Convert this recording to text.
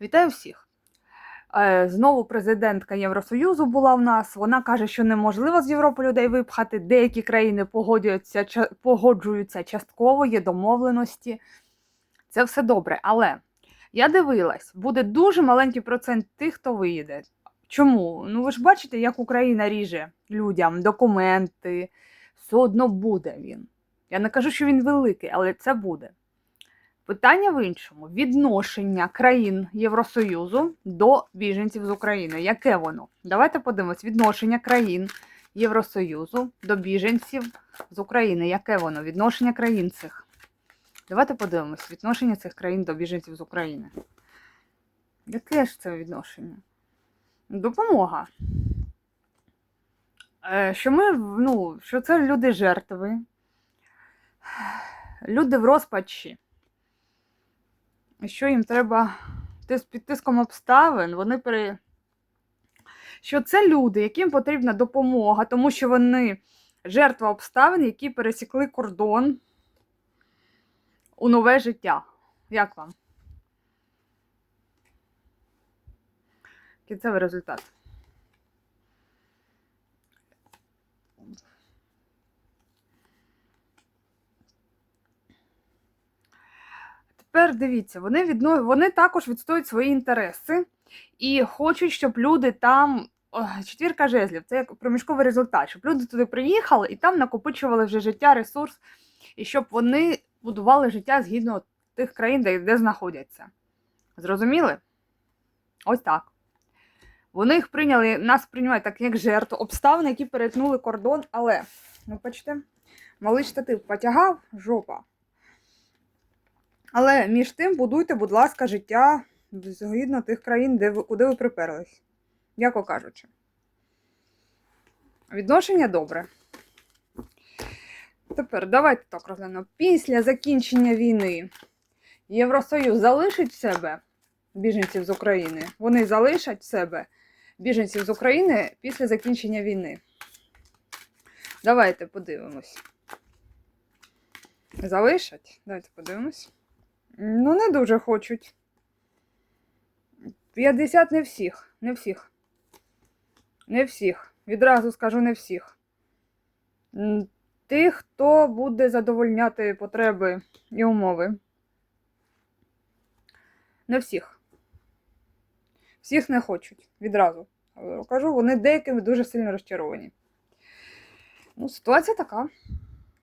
Вітаю всіх! Е, Знову президентка Євросоюзу була в нас. Вона каже, що неможливо з Європи людей випхати. Деякі країни погоджуються, погоджуються частково, є домовленості. Це все добре. Але я дивилась, буде дуже маленький процент тих, хто виїде. Чому? Ну ви ж бачите, як Україна ріже людям документи. Все одно буде він. Я не кажу, що він великий, але це буде. Питання в іншому: відношення країн Євросоюзу до біженців з України. Яке воно? Давайте подивимось. Відношення країн Євросоюзу до біженців з України. Яке воно? Відношення країн цих. Давайте подивимось. Відношення цих країн до біженців з України. Яке ж це відношення? Допомога. Е, Що ми, ну, що це люди жертви, люди в розпачі що їм треба під тиском обставин, вони пере... що це люди, яким потрібна допомога, тому що вони жертва обставин, які пересікли кордон у нове життя. Як вам? Кінцевий результат. Тепер дивіться, вони, відно... вони також відстоюють свої інтереси і хочуть, щоб люди там. Четвірка жезлів це як проміжковий результат, щоб люди туди приїхали і там накопичували вже життя, ресурс, і щоб вони будували життя згідно тих країн, де, де знаходяться. Зрозуміли? Ось так. Вони їх прийняли, нас приймають так, як жертву, обставини, які перетнули кордон, але, ну, бачите, малий штатив потягав, жопа. Але між тим будуйте, будь ласка, життя згідно тих країн, де ви, куди ви приперлись. Яко кажучи. Відношення добре. Тепер давайте так розглянемо. Після закінчення війни Євросоюз залишить в себе біженців з України. Вони залишать в себе біженців з України після закінчення війни. Давайте подивимось. Залишать? Давайте подивимось. Ну, не дуже хочуть. 50 не всіх. Не всіх. Не всіх. Відразу скажу не всіх. Тих, хто буде задовольняти потреби і умови. Не всіх. Всіх не хочуть. Відразу. Кажу, вони деякими дуже сильно розчаровані. Ну, ситуація така.